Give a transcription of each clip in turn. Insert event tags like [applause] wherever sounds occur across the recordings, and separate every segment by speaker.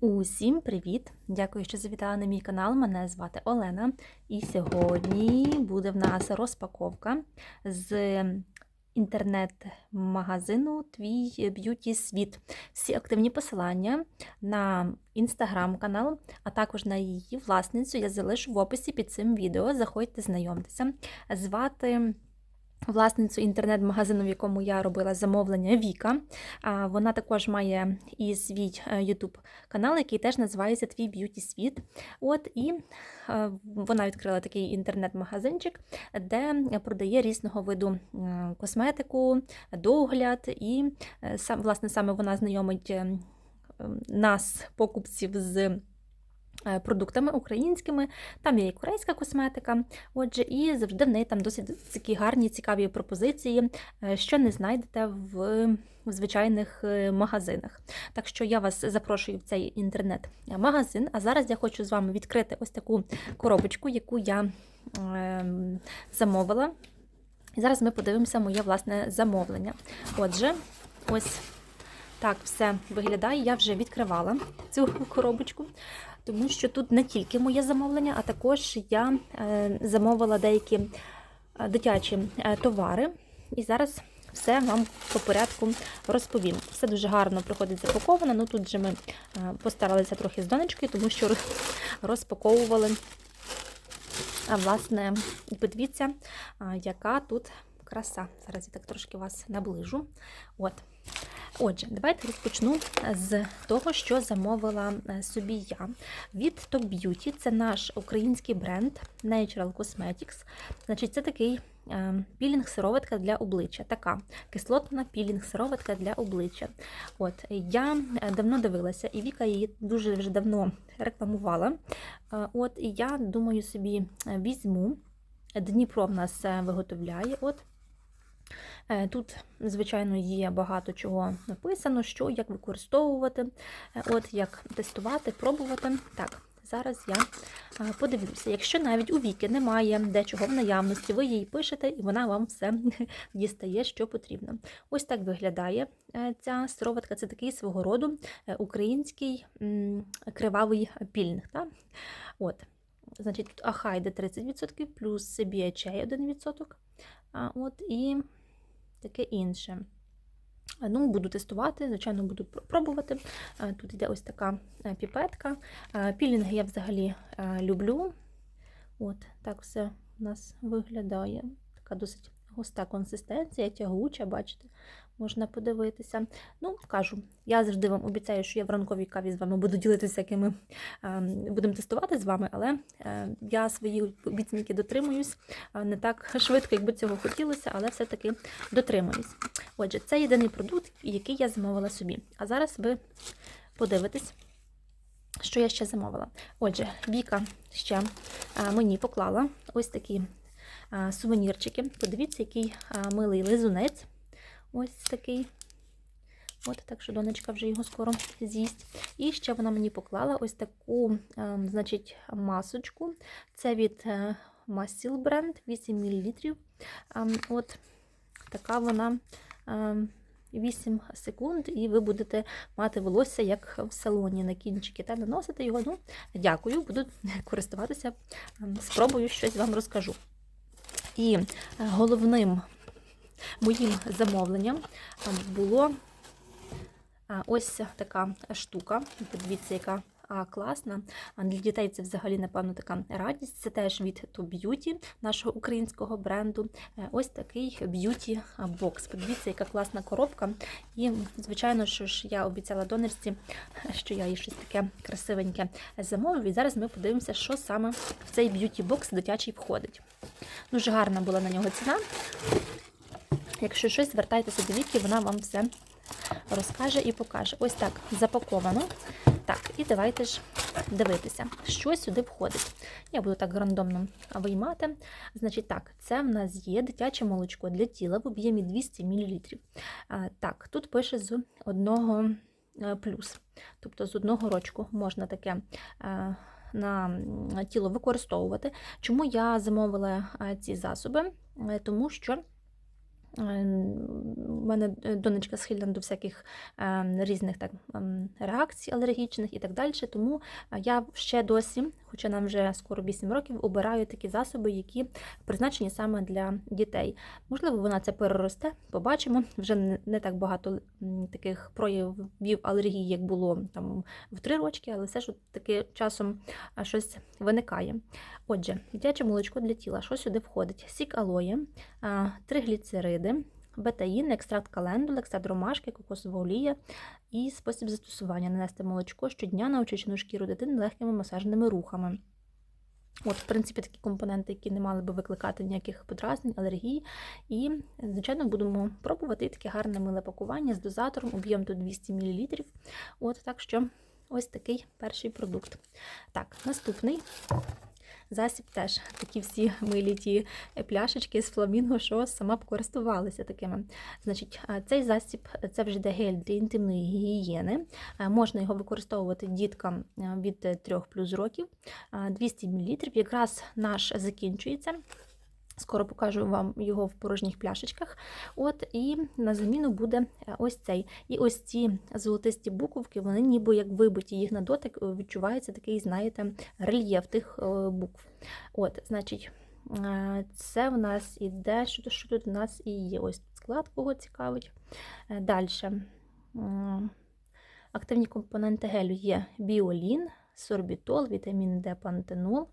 Speaker 1: Усім привіт! Дякую, що завітали на мій канал. Мене звати Олена. І сьогодні буде в нас розпаковка з інтернет-магазину Твій б'юті світ. Всі активні посилання на інстаграм-канал, а також на її власницю я залишу в описі під цим відео. Заходьте, знайомтеся. Звати. Власницю інтернет-магазину, в якому я робила замовлення Віка. Вона також має і свій YouTube канал, який теж називається Твій б'юті світ. От і е, вона відкрила такий інтернет-магазинчик, де продає різного виду е, косметику, догляд, і е, власне саме вона знайомить е, нас, покупців з. Е, продуктами українськими, там є і корейська косметика. Отже, і завжди в неї там досить такі гарні, цікаві пропозиції, е, що не знайдете в. Звичайних е, магазинах. Так що я вас запрошую в цей інтернет-магазин. А зараз я хочу з вами відкрити ось таку коробочку, яку я е, замовила. І зараз ми подивимося моє власне замовлення. Отже, ось так все виглядає. Я вже відкривала цю коробочку тому що тут не тільки моє замовлення, а також я е, замовила деякі е, дитячі е, товари. І зараз все вам по порядку розповім. Все дуже гарно приходить запаковано. Ну тут же ми постаралися трохи з донечкою, тому що розпаковували. Власне, подивіться, яка тут краса. Зараз я так трошки вас наближу. От. Отже, давайте розпочну з того, що замовила е, собі я. Від Top Beauty це наш український бренд Natural Cosmetics. Значить, Це такий е, пілінг-сироватка для обличчя. Така кислотна пілінг-сироватка для обличчя. От, Я е, давно дивилася, і Віка її дуже вже давно рекламувала. От, І я думаю, собі візьму. Дніпро в нас виготовляє. От, Е, тут, звичайно, є багато чого написано, що, як використовувати, е, от як тестувати, пробувати. Так, зараз я е, подивлюся. Якщо навіть у віки немає дечого в наявності, ви їй пишете, і вона вам все [laughs] дістає, що потрібно. Ось так виглядає ця сироватка. Це такий свого роду український кривавий пільник. От. Значить, тут Ахайде 30%, плюс BHA 1%. От, і таке інше. Ну, Буду тестувати, звичайно, буду пробувати. Тут йде ось така е, піпетка. Пілінги я взагалі е, люблю. От, Так все у нас виглядає. Така досить густа консистенція, тягуча, бачите, можна подивитися. Ну, кажу, я завжди вам обіцяю, що я в ранковій каві з вами буду ділитися, якими будемо тестувати з вами, але е, я свої обіцянки дотримуюсь не так швидко, як би цього хотілося, але все-таки дотримуюсь. Отже, це єдиний продукт, який я замовила собі. А зараз ви подивитесь. Що я ще замовила? Отже, Віка ще мені поклала ось такі сувенірчики. Подивіться, який милий лизунець. Ось такий. От, так що донечка вже його скоро з'їсть. І ще вона мені поклала ось таку, значить, масочку. Це від е, Масіл бренд 8 мл. От така вона. 8 секунд, і ви будете мати волосся, як в салоні на кінчики, та наносити його. Ну, Дякую, буду [laughs] користуватися, спробую щось вам розкажу. І е, головним моїм замовленням е, було е, ось така штука. Подивіться, яка класна. Для дітей це взагалі, напевно, така радість. Це теж від To Beauty, нашого українського бренду. Ось такий б'юті бокс. Подивіться, яка класна коробка. І, звичайно, що ж я обіцяла донорці, що я їй щось таке красивеньке замовив. І зараз ми подивимося, що саме в цей б'юті бокс дитячий входить. Дуже гарна була на нього ціна. Якщо щось, звертайтеся до віки, вона вам все розкаже і покаже. Ось так запаковано. Так, і давайте ж дивитися, що сюди входить. Я буду так рандомно виймати. Значить, так, це в нас є дитяче молочко для тіла в об'ємі 200 мл. Так, тут пише з одного е, плюс. Тобто з одного рочку можна таке. Е, на тіло використовувати. Чому я замовила ці засоби? Е, тому що У мене е, донечка схильна до всяких е, різних так, ем, реакцій алергічних і так далі. Тому е, я ще досі, хоча нам вже скоро 8 років, обираю такі засоби, які призначені саме для дітей. Можливо, вона це переросте, побачимо. Вже не, так багато таких проявів алергії, як було там в 3 рочки, але все ж таки часом щось виникає. Отже, дитяче молочко для тіла. Що сюди входить? Сік алоє, а, тригліцериди, бетаїн, екстракт календули, екстракт ромашки, кокосова олія і спосіб застосування нанести молочко щодня на очищену шкіру дитини легкими масажними рухами. От, в принципі, такі компоненти, які не мали би викликати ніяких подразнень, алергій. І, звичайно, будемо пробувати таке гарне миле пакування з дозатором, об'єм тут 200 мл. От так що ось такий перший продукт. Так, наступний засіб теж такі всі милі ті пляшечки з фламінго, що сама б користувалася такими. Значить, цей засіб це вже йде гель для інтимної гігієни. Можна його використовувати діткам від 3 плюс років. А, 200 мл. Якраз наш закінчується. Скоро покажу вам його в порожніх пляшечках. От І на заміну буде е, ось цей. І ось ці золотисті буковки, вони ніби як вибиті, їх на дотик е, відчувається такий, знаєте, рельєф тих е, букв. От, значить, це в нас іде, що, що тут у нас і є. Ось склад, кого цікавить. Далі. Активні компоненти гелю є біолін, сорбітол, вітамін Д, пантенол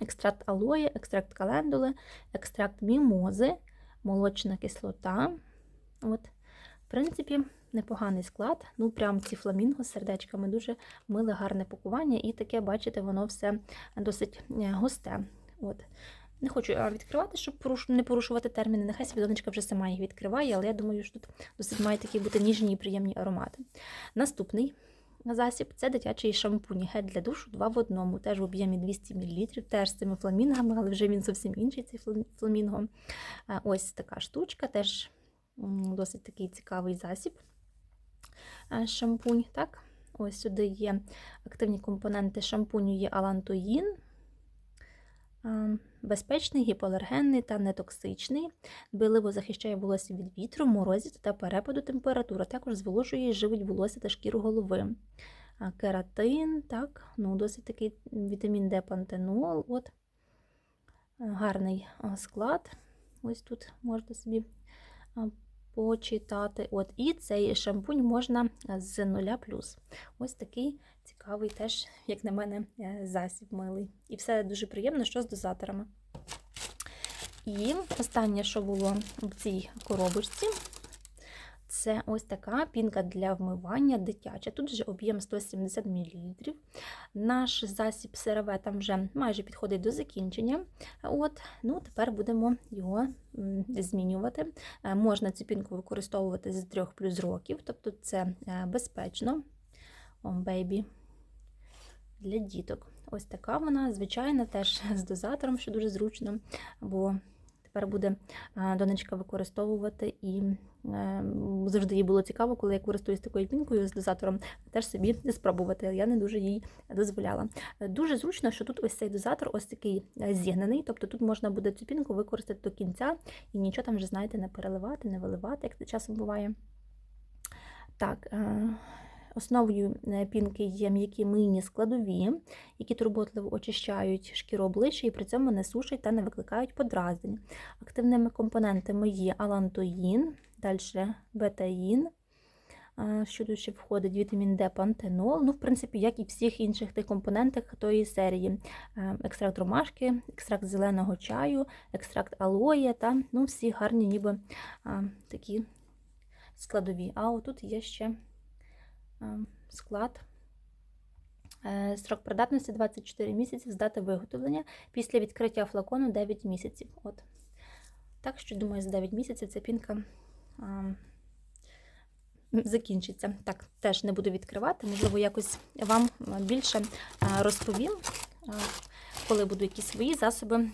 Speaker 1: екстракт алої, екстракт календули, екстракт мімози, молочна кислота. От, В принципі, непоганий склад. Ну, прям ці фламінго з сердечками дуже миле, гарне пакування. І таке, бачите, воно все досить е, густе. От. Не хочу відкривати, щоб не порушувати терміни. Нехай собі вже сама їх відкриває, але я думаю, що тут досить мають такі бути ніжні і приємні аромати. Наступний засіб це дитячий шампунь, гель для душу 2 в одному, теж в об'ємі 200 мл, теж з цими фламінгами, але вже він зовсім інший цей флам- фламінго. Е, Ось така штучка, теж досить такий цікавий засіб. Е, Шампунь. так. Ось сюди є активні компоненти шампуню, є алантоїн. Безпечний, гіпоалергенний та нетоксичний. Дбайливо захищає волосся від вітру, морозів та перепаду температури. Також зволожує і живить волосся та шкіру голови. Кератин, так, ну, досить такий вітамін Д пантенол. От. Гарний склад. Ось тут можна собі почитати. От. І цей шампунь можна з 0+. Ось такий цікавий теж, як на мене, е, засіб милий. І все дуже приємно, що з дозаторами. І останнє, що було в цій коробочці, це ось така пінка для вмивання дитяча. Тут вже об'єм 170 мл. Наш засіб CeraVe там вже майже підходить до закінчення. От, ну Тепер будемо його змінювати. Е, Можна цю пінку використовувати з 3 плюс років, тобто це е, безпечно. О, бейбі для діток. Ось така вона, звичайна, теж з дозатором, що дуже зручно, бо тепер буде донечка використовувати і е, завжди їй було цікаво, коли я користуюсь такою пінкою з дозатором, теж собі спробувати. Я не дуже їй дозволяла. Е, Дуже зручно, що тут ось цей дозатор, ось такий е, зігнаний, тобто тут можна буде цю пінку використати до кінця і нічого там вже, знаєте, не переливати, не виливати, як це часом буває. Так, е, Основою е, пінки є м'які мийні складові, які турботливо очищають шкіру обличчя і при цьому не сушать та не викликають подразнень. Активними компонентами є алантоїн, далі бетаїн, що тут входить вітамін Д, пантенол, ну, в принципі, як і всіх інших тих компонентах тої серії. Е, Екстракт ромашки, екстракт зеленого чаю, екстракт алоє та ну, всі гарні ніби такі складові. А отут є ще склад. Е, Строк придатності 24 місяці, з дати виготовлення. Після відкриття флакону 9 місяців. От. Так що, думаю, за 9 місяців ця пінка а, закінчиться. Так, теж не буду відкривати. Можливо, якось вам більше розповім, коли буду якісь свої засоби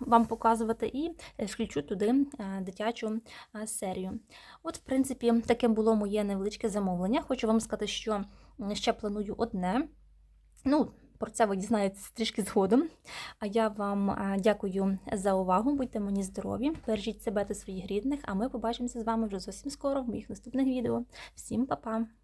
Speaker 1: вам показувати, і е, включу туди е, дитячу е, серію. От, в принципі, таким було моє невеличке замовлення. Хочу вам сказати, що ще планую одне. Ну, Про це ви дізнаєтесь трішки згодом. А я вам дякую за увагу. Будьте мені здорові, бережіть себе та своїх рідних. А ми побачимося з вами вже зовсім скоро в моїх наступних відео. Всім па-па!